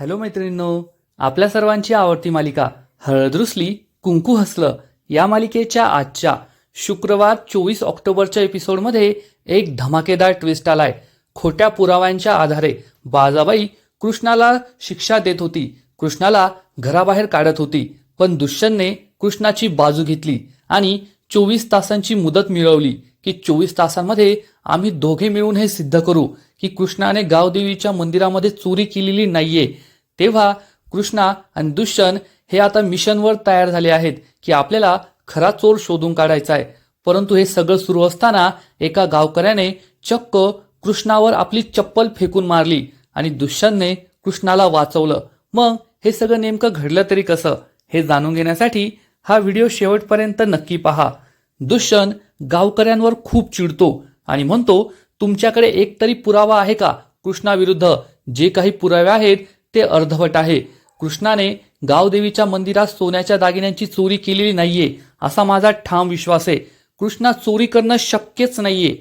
Hello मैत्रिणींनो आपल्या सर्वांची आवडती मालिका हळदरुसली कुंकू हसलं या मालिकेच्या आजच्या शुक्रवार चोवीस ऑक्टोबरच्या एपिसोडमध्ये एक धमाकेदार ट्विस्ट आलाय. खोट्या पुराव्यांच्या आधारे बाजाबाई कृष्णाला शिक्षा देत होती. कृष्णाला घराबाहेर काढत होती पण दुष्यंतने कृष्णाची बाजू घेतली आणि चोवीस तासांची मुदत मिळवली. की चोवीस तासांमध्ये आम्ही दोघे मिळून हे सिद्ध करू की कृष्णाने गावदेवीच्या मंदिरामध्ये चोरी केलेली नाहीये. तेव्हा कृष्णा आणि दुष्यंत हे आता मिशनवर तयार झाले आहेत की आपल्याला खरा चोर शोधून काढायचा आहे परंतु हे सगळं सुरू असताना एका गावकऱ्याने चक्क कृष्णावर आपली चप्पल फेकून मारली आणि दुष्यंतने कृष्णाला वाचवलं. मग हे सगळं नेमकं घडलं तरी कसं? हे जाणून घेण्यासाठी हा व्हिडिओ शेवटपर्यंत नक्की पहा. दुष्यंत गावकऱ्यांवर खूप चिडतो आणि म्हणतो तुमच्याकडे एक तरी पुरावा आहे का? कृष्णाविरुद्ध जे काही पुरावे आहेत ते अर्धवट आहे. कृष्णाने गावदेवीच्या मंदिरात सोन्याच्या दागिन्यांची चोरी केलेली नाहीये असा माझा ठाम विश्वास आहे. कृष्णा चोरी करणं शक्यच नाहीये.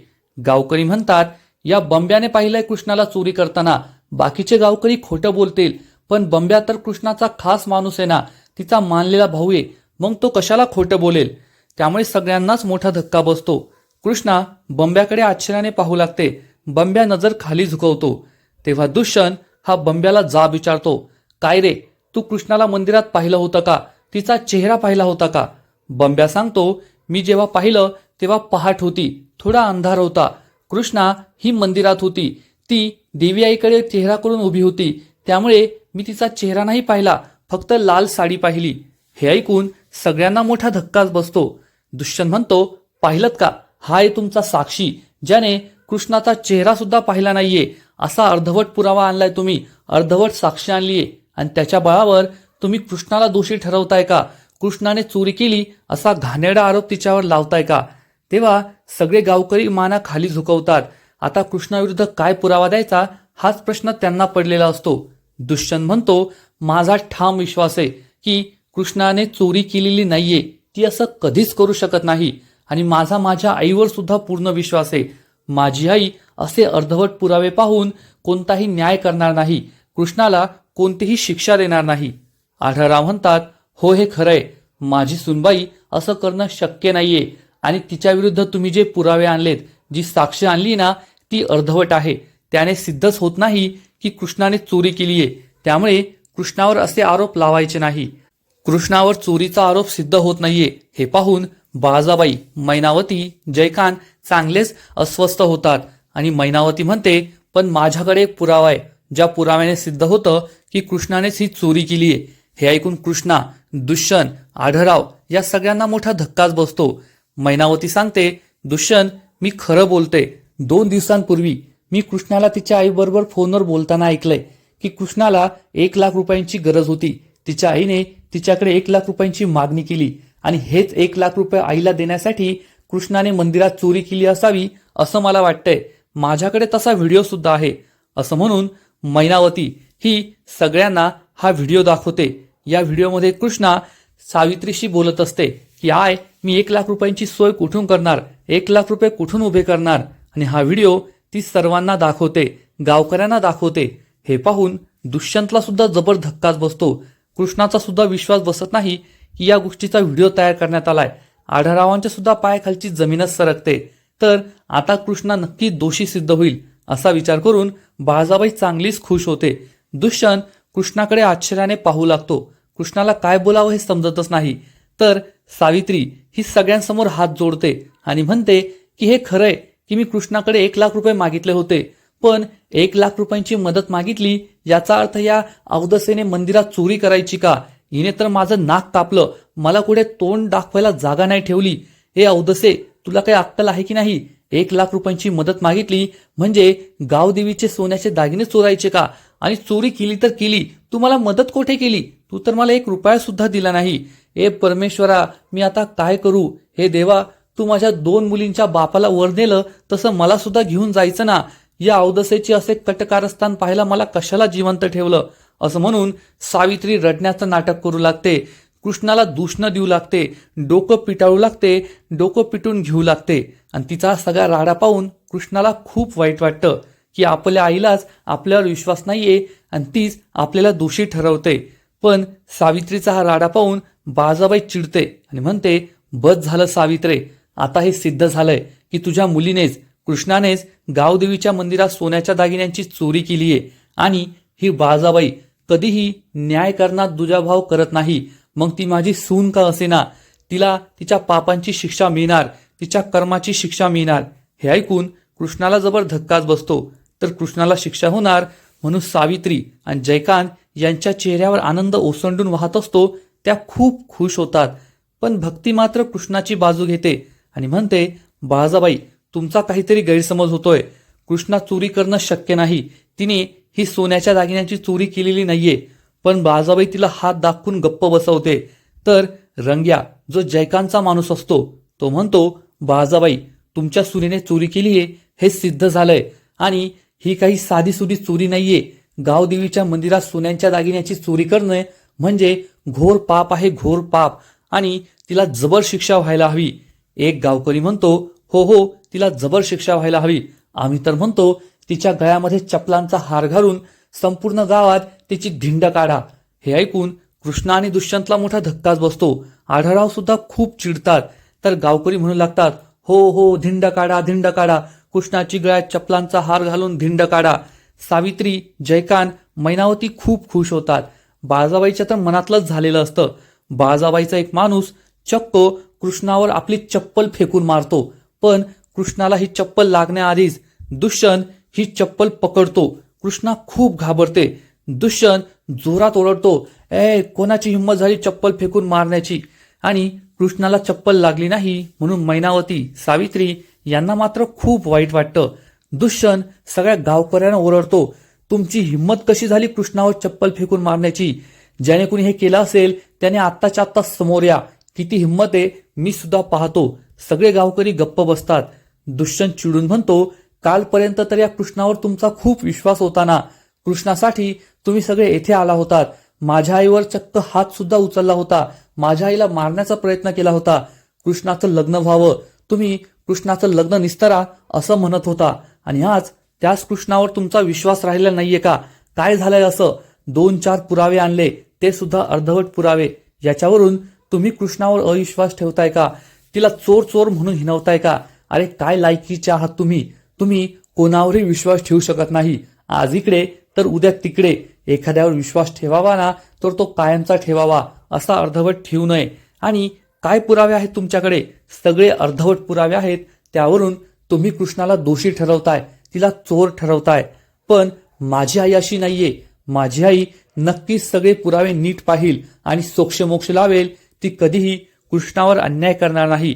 गावकरी म्हणतात या बंब्याने पाहिलंय कृष्णाला चोरी करताना. बाकीचे गावकरी खोटं बोलतील पण बंब्या तर कृष्णाचा खास माणूस आहे ना तिचा मानलेला भाऊ आहे. मग तो कशाला खोटं बोलेल? त्यामुळे सगळ्यांनाच मोठा धक्का बसतो. कृष्णा बंब्याकडे आश्चर्याने पाहू लागते. बंब्या नजर खाली झुकवतो. तेव्हा दुष्यंत हा बंब्याला जाब विचारतो. काय रे तू कृष्णाला मंदिरात पाहिलं होतं का? तिचा चेहरा पाहिला होता का? बंब्या सांगतो मी जेव्हा पाहिलं तेव्हा पहाट होती. थोडा अंधार होता. कृष्णा ही मंदिरात होती. ती देवी आईकडे चेहरा करून उभी होती. त्यामुळे मी तिचा चेहरा नाही पाहिला फक्त लाल साडी पाहिली. हे ऐकून सगळ्यांना मोठा धक्काच बसतो. दुष्यंत म्हणतो पाहिलं का? हा आहे तुमचा साक्षी ज्याने कृष्णाचा चेहरा सुद्धा पाहिला नाहीये. असा अर्धवट पुरावा आणलाय तुम्ही. अर्धवट साक्षी आणलीये. आणि त्याच्या बळावर तुम्ही कृष्णाला दोषी ठरवताय का? कृष्णाने चोरी केली असा घाणेरडा आरोप तिच्यावर लावताय का? तेव्हा सगळे गावकरी माना खाली झुकवतात. आता कृष्णाविरुद्ध काय पुरावा द्यायचा? हाच प्रश्न त्यांना पडलेला असतो. दुष्यंत म्हणतो माझा ठाम विश्वास आहे की कृष्णाने चोरी केलेली नाहीये. ती असं कधीच करू शकत नाही. आणि माझा माझ्या आईवर सुद्धा पूर्ण विश्वास आहे. माझी आई असे अर्धवट पुरावे पाहून कोणताही न्याय करणार नाही. कृष्णाला कोणतीही शिक्षा देणार नाही. आढळराव म्हणतात हो हे खरंय माझी सुनबाई असं करणं शक्य नाहीये. आणि तिच्याविरुद्ध तुम्ही जे पुरावे आणलेत जी साक्ष आणली ना ती अर्धवट आहे. त्याने सिद्धच होत नाही की कृष्णाने चोरी केली आहे त्यामुळे कृष्णावर असे आरोप लावायचे नाही. कृष्णावर चोरीचा आरोप सिद्ध होत नाहीये हे पाहून बाळाजाबाई मैनावती जयकांत चांगलेच अस्वस्थ होतात. आणि मैनावती म्हणते पण माझ्याकडे एक पुरावा आहे ज्या पुराव्याने सिद्ध होतं की कृष्णानेच ही चोरी केली आहे. हे ऐकून कृष्णा दुष्यंत आढराव या सगळ्यांना मोठा धक्काच बसतो. मैनावती सांगते दुष्यंत मी खरं बोलते. दोन दिवसांपूर्वी मी कृष्णाला तिच्या आईबरोबर फोनवर बोलताना ऐकलंय की कृष्णाला एक लाख रुपयांची गरज होती. तिच्या आईने तिच्याकडे एक लाख रुपयांची मागणी केली आणि हेच एक लाख रुपये आईला देण्यासाठी कृष्णाने मंदिरात चोरी केली असावी असं मला वाटतंय. माझ्याकडे तसा व्हिडिओ सुद्धा आहे असं म्हणून मैनावती ही सगळ्यांना हा व्हिडिओ दाखवते. या व्हिडिओमध्ये कृष्णा सावित्रीशी बोलत असते की आय मी एक लाख रुपयांची सोय कुठून करणार? एक लाख रुपये कुठून उभे करणार? आणि हा व्हिडिओ ती सर्वांना दाखवते गावकऱ्यांना दाखवते. हे पाहून दुष्यंतला सुद्धा जबर धक्काच बसतो. कृष्णाचा सुद्धा विश्वास बसत नाही की या गोष्टीचा व्हिडिओ तयार करण्यात आलाय. आढळरावांच्या सुद्धा पायाखालची जमीनच सरकते. तर आता कृष्णा नक्की दोषी सिद्ध होईल असा विचार करून बाळजाबाई चांगलीच खुश होते. दुष्यंत कृष्णाकडे आश्चर्याने पाहू लागतो. कृष्णाला काय बोलावं हे समजतच नाही. तर सावित्री ही सगळ्यांसमोर हात जोडते आणि म्हणते की हे खरंय की मी कृष्णाकडे एक लाख रुपये मागितले होते. पण एक लाख रुपयांची मदत मागितली याचा अर्थ या अवदसेने मंदिरात चोरी करायची का? हिने तर माझं नाक कापलं. मला कुठे तोंड दाखवायला जागा नाही ठेवली. हे अवदसे तुला काही अक्कल आहे की नाही? एक लाख रुपयांची मदत मागितली म्हणजे गावदेवीचे सोन्याचे दागिने चोरायचे का? आणि चोरी केली तर केली. तू मला मदत कोठे केली? तू तर मला एक रुपया सुद्धा दिला नाही. ए परमेश्वरा मी आता काय करू? हे देवा तू माझ्या दोन मुलींच्या बापाला वर नेलं तसं मला सुद्धा घेऊन जायचं ना? या अवदसेचे असे कटकारस्थान पाहायला मला कशाला जिवंत ठेवलं? असं म्हणून सावित्री रडण्याचं नाटक करू लागते. कृष्णाला दूषणं देऊ लागते. डोकं पिटाळू लागते. डोकं पिटून घेऊ लागते. आणि तिचा सगळा राडा पाहून कृष्णाला खूप वाईट वाटतं की आपल्या आईलाच आपल्यावर विश्वास नाहीये आणि तीच आपल्याला दोषी ठरवते. पण सावित्रीचा हा राडा पाहून बाजाबाई चिडते आणि म्हणते बस झालं सावित्रे. आता हे सिद्ध झालंय की तुझ्या मुलीनेच कृष्णानेच गावदेवीच्या मंदिरात सोन्याच्या दागिन्यांची चोरी केली आहे. आणि ही बाळजाबाई कधीही न्याय करण्यात दुजाभाव करत नाही. मग ती माझी सून का असेना? तिला तिच्या पापांची शिक्षा मिळणार तिच्या कर्माची शिक्षा मिळणार. हे ऐकून कृष्णाला जबर धक्काच बसतो. तर कृष्णाला शिक्षा होणार म्हणून सावित्री आणि जयकांत यांच्या चेहऱ्यावर आनंद ओसंडून वाहत असतो. त्या खूप खुश होतात. पण भक्ती मात्र कृष्णाची बाजू घेते आणि म्हणते बाळाजाबाई तुमचा काहीतरी गैरसमज होतोय. कृष्णा चोरी करणं शक्य नाही. तिने ही सोन्याच्या दागिन्यांची चोरी केलेली नाहीये. पण बाळाजाबाई तिला हात दाखवून गप्प बसवते. तर रंग्या जो जयकांतचा माणूस असतो तो म्हणतो बाजाबाई तुमच्या सुनेने चोरी केलीये हे सिद्ध झालंय. आणि ही काही साधीसुधी चोरी नाहीये. गावदेवीच्या मंदिरात सोन्यांच्या दागिन्याची चोरी करणं म्हणजे घोर पाप आहे घोर पाप. आणि तिला जबर शिक्षा व्हायला हवी. एक गावकरी म्हणतो हो हो तिला जबर शिक्षा व्हायला हवी. आम्ही तर म्हणतो तिच्या गळ्यामध्ये चपलांचा हार घालून संपूर्ण गावात तिची धिंड काढा. हे ऐकून कृष्णा आणि दुष्यंतला मोठा धक्काच बसतो. आढळराव सुद्धा खूप चिडतात. तर गावकरी म्हणू लागतात हो हो धिंड काढा धिंड काढा. कृष्णाची गळ्यात चपलांचा हार घालून धिंड काढा. सावित्री जयकांत मैनावती खूप खुश होतात. बाळजाबाईच्या तर मनातलंच झालेलं असतं. बाळजाबाईचा एक माणूस चक्क कृष्णावर आपली चप्पल फेकून मारतो. पण कृष्णाला ही चप्पल लागण्याआधीच दुष्यन ही चप्पल पकडतो. कृष्णा खूप घाबरते. दुष्यन जोरात ओरडतो ए कोणाची हिंमत झाली चप्पल फेकून मारण्याची? आणि कृष्णाला चप्पल लागली नाही म्हणून मैनावती सावित्री यांना मात्र खूप वाईट वाटतं. दुष्यन सगळ्या गावकऱ्यांना ओरडतो तुमची हिंमत कशी झाली कृष्णावर चप्पल फेकून मारण्याची? ज्याने कुणी हे केलं असेल त्याने आत्ताच्या आत्ता समोर या. किती हिंमत आहे मी सुद्धा पाहतो. सगळे गावकरी गप्प बसतात. दुष्यंत चिडून म्हणतो कालपर्यंत तर या कृष्णावर तुमचा खूप विश्वास होता ना कृष्णासाठी तुम्ही सगळे येथे आला होतात. माझ्या आईवर चक्क हात सुद्धा उचलला होता. माझ्या आईला मारण्याचा प्रयत्न केला होता. कृष्णाचं लग्न व्हावं. तुम्ही कृष्णाचं लग्न निस्तरा असं म्हणत होता. आणि आज त्याच कृष्णावर तुमचा विश्वास राहिला नाहीये का? काय झालंय असं? दोन चार पुरावे आणले. ते सुद्धा अर्धवट पुरावे. याच्यावरून तुम्ही कृष्णावर अविश्वास ठेवताय का? तिला चोर चोर म्हणून हिनवताय का? अरे काय लायकीचे आहात तुम्ही? तुम्ही कोणावरही विश्वास ठेवू शकत नाही. आज इकडे तर उद्या तिकडे. एखाद्यावर विश्वास ठेवावा ना तर तो कायमचा ठेवावा असा अर्धवट ठेवू नये. आणि काय पुरावे आहेत तुमच्याकडे? सगळे अर्धवट पुरावे आहेत त्यावरून तुम्ही कृष्णाला दोषी ठरवताय तिला चोर ठरवताय. पण माझी आई अशी नाहीये. माझी आई नक्कीच सगळे पुरावे नीट पाहिल आणि सोक्षमोक्ष लावेल. ती कधीही कृष्णावर अन्याय करणार नाही.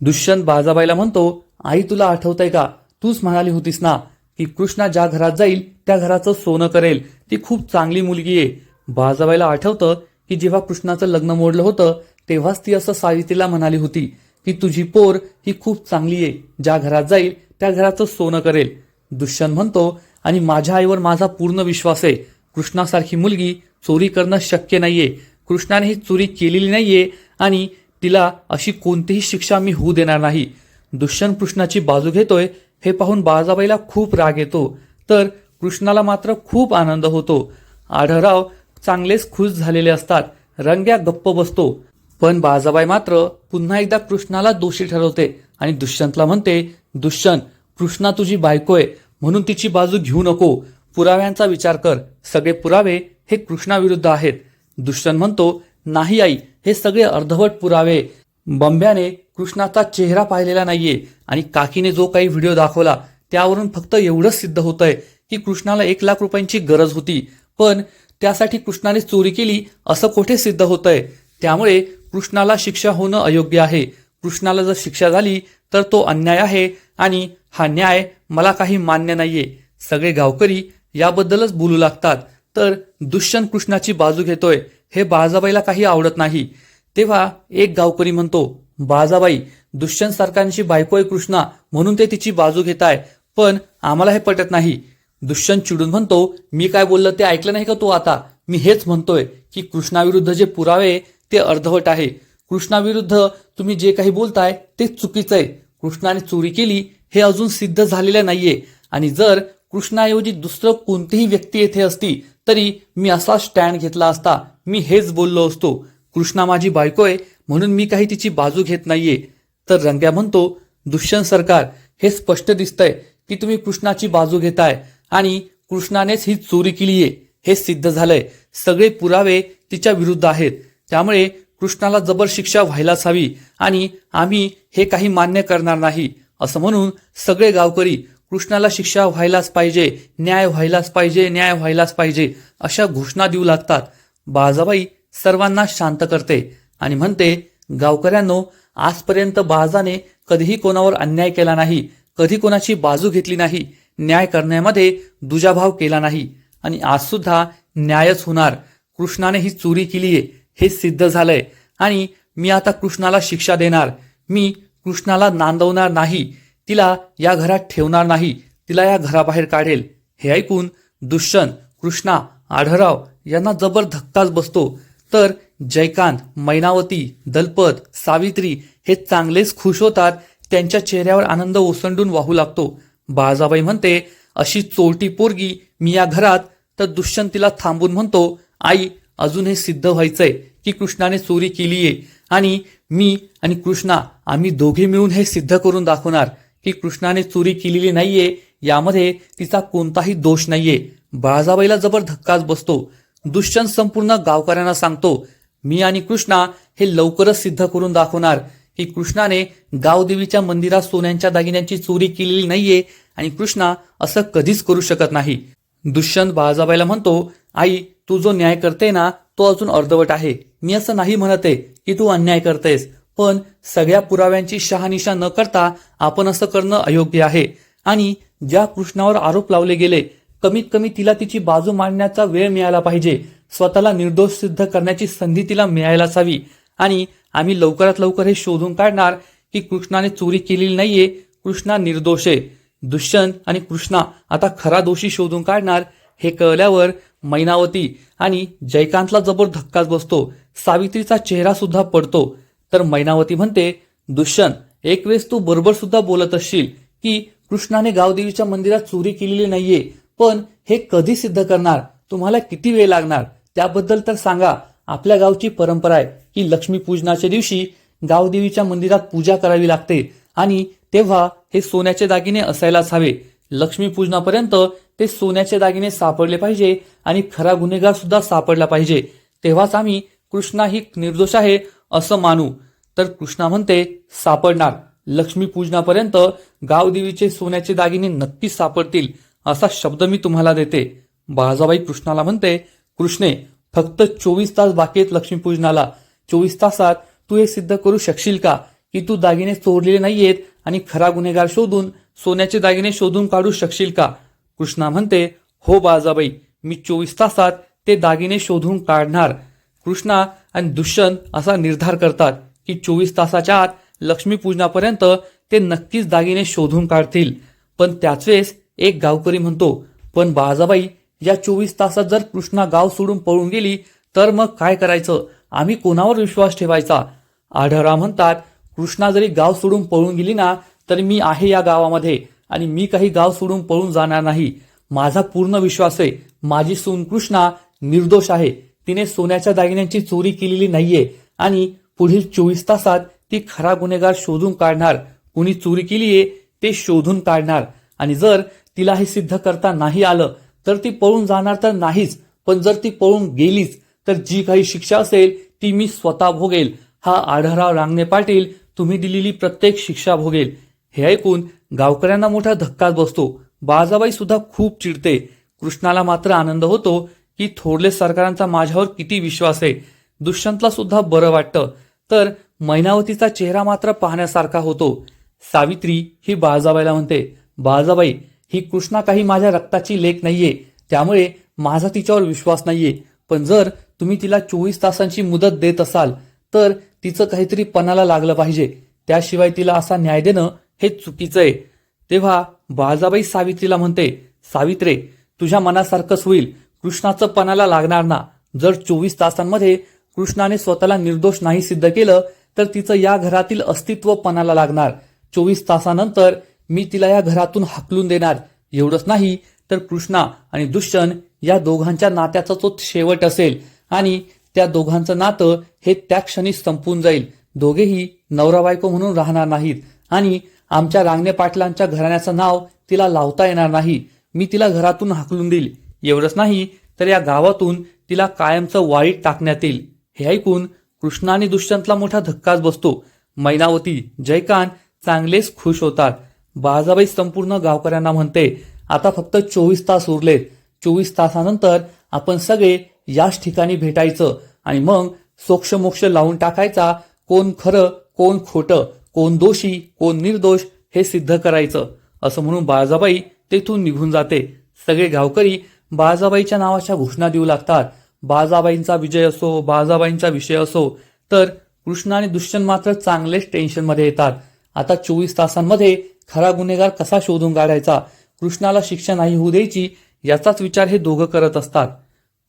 दुष्यंत बाजाबाईला म्हणतो आई तुला आठवतंय का? तूच म्हणाली होतीस ना की कृष्णा ज्या घरात जाईल त्या घराचं सोनं करेल. ती खूप चांगली मुलगी आहे. बाजाबाईला आठवतं की जेव्हा कृष्णाचं लग्न मोडलं होतं तेव्हाच ती असं सावित्रीला म्हणाली होती की तुझी पोर ही खूप चांगली आहे. ज्या घरात जाईल त्या घराचं सोनं करेल. दुष्यंत म्हणतो आणि माझ्या आईवर माझा पूर्ण विश्वास आहे. कृष्णासारखी मुलगी चोरी करणं शक्य नाहीये. कृष्णाने ही चोरी केलेली नाहीये आणि तिला अशी कोणतीही शिक्षा मी होऊ देणार नाही. दुष्यंत कृष्णाची बाजू घेतोय हे पाहून बाळाजाबाईला खूप राग येतो. तर कृष्णाला मात्र खूप आनंद होतो. आढळराव चांगलेच खुश झालेले असतात. रंग्या गप्प बसतो. पण बाळाजाबाई मात्र पुन्हा एकदा कृष्णाला दोषी ठरवते आणि दुष्यंतला म्हणते दुष्यंत कृष्णा तुझी बायको आहे म्हणून तिची बाजू घेऊ नको. पुराव्यांचा विचार कर. सगळे पुरावे हे कृष्णाविरुद्ध आहेत. दुष्यंत म्हणतो नाही आई हे सगळे अर्धवट पुरावे. बंब्याने कृष्णाचा चेहरा पाहिलेला नाहीये आणि काकीने जो काही व्हिडिओ दाखवला त्यावरून फक्त एवढंच सिद्ध होतंय की कृष्णाला एक लाख रुपयांची गरज होती. पण त्यासाठी कृष्णाने चोरी केली असं कोठे सिद्ध होतंय? त्यामुळे कृष्णाला शिक्षा होणं अयोग्य आहे. कृष्णाला जर शिक्षा झाली तर तो अन्याय आहे आणि हा न्याय मला काही मान्य नाहीये. सगळे गावकरी याबद्दलच बोलू लागतात. तर दुष्यंत कृष्णाची बाजू घेतोय. हे बाळजाबाईला काही आवडत नाही. तेव्हा एक गावकरी म्हणतो बाळजाबाई दुष्यंत सरकारची बायको आहे कृष्णा म्हणून ते तिची बाजू घेत आहे पण आम्हाला हे पटत नाही. दुष्यंत चिडून म्हणतो मी काय बोललं ते ऐकलं नाही का तू आता? मी हेच म्हणतोय की कृष्णाविरुद्ध जे पुरावे ते अर्धवट आहे. कृष्णाविरुद्ध तुम्ही जे काही बोलताय ते चुकीचं आहे. कृष्णाने चोरी केली हे अजून सिद्ध झालेलं नाहीये. आणि जर कृष्णाऐवजी दुसरं कोणतीही व्यक्ती येथे असती तरी मी असा स्टँड घेतला असता मी हेच बोललो असतो कृष्णा माझी बायको आहे म्हणून मी काही तिची बाजू घेत नाहीये. तर रंग्या म्हणतो दुष्यंत सरकार हे स्पष्ट दिसतंय की तुम्ही कृष्णाची बाजू घेताय आणि कृष्णानेच ही चोरी केलीये हे सिद्ध झालंय. सगळे पुरावे तिच्या विरुद्ध आहेत. त्यामुळे कृष्णाला जबर शिक्षा व्हायलाच हवी आणि आम्ही हे काही मान्य करणार नाही. असं म्हणून सगळे गावकरी कृष्णाला शिक्षा व्हायलाच पाहिजे न्याय व्हायलाच पाहिजे न्याय व्हायलाच पाहिजे अशा घोषणा देऊ लागतात. बाजाबाई सर्वांना शांत करते आणि म्हणते गावकऱ्यांनो आजपर्यंत बाजाने कधीही कोणावर अन्याय केला नाही कधी कोणाची बाजू घेतली नाही न्याय करण्यामध्ये दुजाभाव केला नाही आणि आज सुद्धा न्यायच होणार. कृष्णाने ही चोरी केलीये हे सिद्ध झालंय आणि मी आता कृष्णाला शिक्षा देणार. मी कृष्णाला नांदवणार नाही तिला या घरात ठेवणार नाही तिला या घराबाहेर काढेल. हे ऐकून दुष्यंत कृष्णा आढळराव यांना जबर धक्काच बसतो. तर जयकांत मैनावती दलपत सावित्री हे चांगलेच खुश होतात. त्यांच्या चेहऱ्यावर आनंद ओसंडून वाहू लागतो. बाळजाबाई म्हणते अशी चोरटी पोरगी मी या घरात तर दुष्यंत तिला थांबून म्हणतो आई अजून हे सिद्ध व्हायचंय की कृष्णाने चोरी केलीये आणि मी आणि कृष्णा आम्ही दोघे मिळून हे सिद्ध करून दाखवणार की कृष्णाने चोरी केलेली नाहीये. यामध्ये तिचा कोणताही दोष नाहीये. बाळजाबाईला जबर धक्काच बसतो. दुष्यंत संपूर्ण गावकऱ्यांना सांगतो मी आणि कृष्णा हे लवकरच सिद्ध करून दाखवणार. की कृष्णाने गावदेवीच्या मंदिरात सोन्यांच्या दागिन्यांची चोरी केलेली नाहीये आणि कृष्णा असं कधीच करू शकत नाही. दुष्यंत बाळजाबाईला म्हणतो आई तू जो न्याय करते ना तो अजून अर्धवट आहे. मी असं नाही म्हणत आहे की तू अन्याय करतेस पण सगळ्या पुराव्यांची शहानिशा न करता आपण असं करणं अयोग्य आहे. आणि ज्या कृष्णावर आरोप लावले गेले कमीत कमी तिला तिची बाजू मांडण्याचा वेळ मिळाला पाहिजे. स्वतःला निर्दोष सिद्ध करण्याची संधी तिला मिळायलाच हवी. आणि आम्ही लवकरात लवकर हे शोधून काढणार की कृष्णाने चोरी केलेली नाहीये कृष्णा निर्दोष आहे. दुष्यंत आणि कृष्णा आता खरा दोषी शोधून काढणार हे कळल्यावर मैनावती आणि जयकांतला जबर धक्काच बसतो. सावित्रीचा चेहरा सुद्धा पडतो. तर मैनावती म्हणते दुष्यंत एक वेळेस तू बरोबर सुद्धा बोलत असशील की कृष्णाने गावदेवीच्या मंदिरात चोरी केलेली नाहीये. पण हे कधी सिद्ध करणार? तुम्हाला किती वेळ लागणार? त्याबद्दल तर सांगा. आपल्या गावची परंपरा आहे की लक्ष्मी पूजनाच्या दिवशी गावदेवीच्या मंदिरात पूजा करावी लागते आणि तेव्हा हे सोन्याचे दागिने असायलाच हवे. लक्ष्मी पूजनापर्यंत ते सोन्याचे दागिने सापडले पाहिजे आणि खरा गुन्हेगार सुद्धा सापडला पाहिजे. तेव्हाच आम्ही कृष्णा ही निर्दोष आहे असं मानू. तर कृष्णा म्हणते सापडणार. लक्ष्मी पूजनापर्यंत गावदेवीचे सोन्याचे दागिने नक्कीच सापडतील. असा शब्द मी तुम्हाला देते. बाळाजाबाई कृष्णाला म्हणते कृष्णे फक्त चोवीस तास बाकी आहेत लक्ष्मीपूजनाला. चोवीस तासात तू हे सिद्ध करू शकशील का? की तू दागिने चोरलेले नाहीयेत आणि खरा गुन्हेगार शोधून सोन्याचे दागिने शोधून काढू शकशील का? कृष्णा म्हणते हो बाळजाबाई मी चोवीस तासात ते दागिने शोधून काढणार. कृष्णा आणि दुष्यंत असा निर्धार करतात की चोवीस तासाच्या आत लक्ष्मीपूजनापर्यंत ते नक्कीच दागिने शोधून काढतील. पण त्याच वेळेस एक गावकरी म्हणतो पण बाजाबाई या चोवीस तासात जर कृष्णा गाव सोडून पळून गेली तर मग काय करायचं? आम्ही कोणावर विश्वास ठेवायचा? आढळराव म्हणतात कृष्णा जरी गाव सोडून पळून गेली ना तरी मी आहे या गावामध्ये आणि मी काही गाव सोडून पळून जाणार नाही. माझा पूर्ण विश्वास आहे. माझी सून कृष्णा निर्दोष आहे. तिने सोन्याच्या दागिन्यांची चोरी केलेली नाहीये आणि पुढील चोवीस तासात ती खरा गुन्हेगार शोधून काढणार. कुणी चोरी केलीये ते शोधून काढणार. आणि जर तिला हे सिद्ध करता नाही आलं तर ती पळून जाणार तर नाहीच पण जर ती पळून गेलीच तर जी काही शिक्षा असेल ती मी स्वतः भोगेल. हा आढळराव रांगणे पाटील तुम्ही दिलेली प्रत्येक शिक्षा भोगेल. हे ऐकून गावकऱ्यांना मोठा धक्काच बसतो. बाळाजाबाई सुद्धा खूप चिडते. कृष्णाला मात्र आनंद होतो की थोरले सरकारांचा माझ्यावर किती विश्वास आहे. दुष्यंतला सुद्धा बरं वाटतं. तर मैनावतीचा चेहरा मात्र पाहण्यासारखा होतो. सावित्री ही बाळजाबाईला म्हणते बाळजाबाई ही कृष्णा काही माझ्या रक्ताची लेख नाहीये. त्यामुळे माझा तिच्यावर विश्वास नाहीये. पण जर तुम्ही तिला चोवीस तासांची मुदत देत असाल तर तिचं काहीतरी पणाला लागलं पाहिजे. त्याशिवाय तिला असा न्याय देणं हे चुकीचं आहे. तेव्हा बाळजाबाई सावित्रीला म्हणते सावित्रे तुझ्या मनासारखंच होईल. कृष्णाचं पणाला लागणार ना. जर चोवीस तासांमध्ये कृष्णाने स्वतःला निर्दोष नाही सिद्ध केलं तर तिचं या घरातील अस्तित्व पणाला लागणार. चोवीस तासानंतर मी तिला या घरातून हाकलून देणार. एवढंच नाही तर कृष्णा आणि दुष्यंत या दोघांच्या नात्याचा तो शेवट असेल आणि त्या दोघांचं नातं हे त्या क्षणी संपून जाईल. दोघेही नवरा बायको म्हणून राहणार नाहीत आणि आमच्या रांगणे पाटलांच्या घराण्याचं नाव तिला लावता येणार नाही. मी तिला घरातून हाकलून देईल. एवढंच नाही तर या गावातून तिला कायमचं वाईट टाकण्यात येईल. हे ऐकून कृष्णा आणि दुष्यंतला मोठा धक्काच बसतो. मैनावती जयकांत चांगलेच खुश होतात. बाळजाबाई संपूर्ण गावकऱ्यांना म्हणते आता फक्त चोवीस तास उरलेत चोवीस तासानंतर आपण सगळे याच ठिकाणी भेटायचं आणि मग सोक्षमोक्ष लावून टाकायचा. कोण खरं कोण खोटं कोण दोषी कोण निर्दोष हे सिद्ध करायचं. असं म्हणून बाळजाबाई तेथून निघून जाते. सगळे गावकरी बाळजाबाईच्या नावाच्या घोषणा देऊ लागतात. बाळजाबाईंचा विजय असो बाळजाबाईंचा विषय असो तर कृष्ण आणि दुष्यंत मात्र चांगलेच टेन्शनमध्ये येतात. आता चोवीस तासांमध्ये खरा गुन्हेगार कसा शोधून काढायचा? कृष्णाला शिक्षा नाही होऊ द्यायची याचाच विचार हे दोघं करत असतात.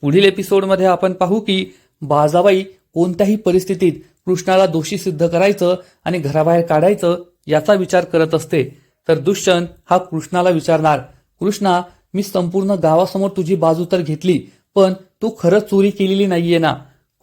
पुढील एपिसोडमध्ये आपण पाहू की बाजाबाई कोणत्याही परिस्थितीत कृष्णाला दोषी सिद्ध करायचं आणि घराबाहेर काढायचं याचा विचार करत असते. तर दुष्यंत हा कृष्णाला विचारणार कृष्णा मी संपूर्ण गावासमोर तुझी बाजू तर घेतली पण तू खरंच चोरी केलेली नाहीये ना?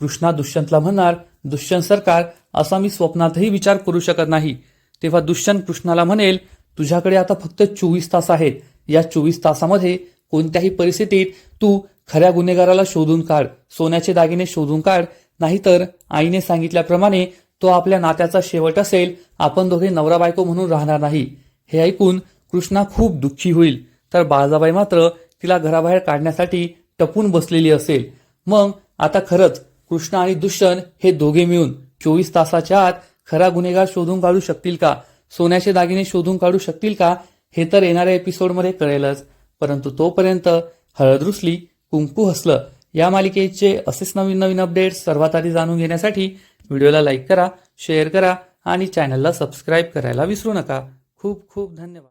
कृष्णा दुष्यंतला म्हणणार दुष्यंत सरकार असा मी स्वप्नातही विचार करू शकत नाही. तेव्हा दुष्यंत कृष्णाला म्हणेल तुझ्याकडे आता फक्त चोवीस तास आहेत. या चोवीस तासामध्ये कोणत्याही परिस्थितीत तू खऱ्या गुन्हेगाराला शोधून काढ सोन्याचे दागिने शोधून काढ. नाहीतर आईने सांगितल्याप्रमाणे तो आपल्या नात्याचा शेवट असेल. आपण दोघे नवरा बायको म्हणून राहणार नाही. हे ऐकून कृष्णा खूप दुःखी होईल. तर बाळजाबाई मात्र तिला घराबाहेर काढण्यासाठी टपून बसलेली असेल. मग आता खरंच कृष्णा आणि दुष्यंत हे दोघे मिळून चोवीस तासाच्या आत खरा गुन्हेगार शोधून काढू शकतील का? सोन्याचे दागिने शोधून काढू शकतील का? हे तर येणाऱ्या एपिसोडमध्ये कळेलच. परंतु तोपर्यंत हळद रुसली कुंकू हसलं या मालिकेचे असेच नवीन नवीन अपडेट्स सर्वात आधी जाणून घेण्यासाठी व्हिडिओला लाईक करा शेअर करा आणि चॅनलला सबस्क्राईब करायला विसरू नका. खूप खूप धन्यवाद.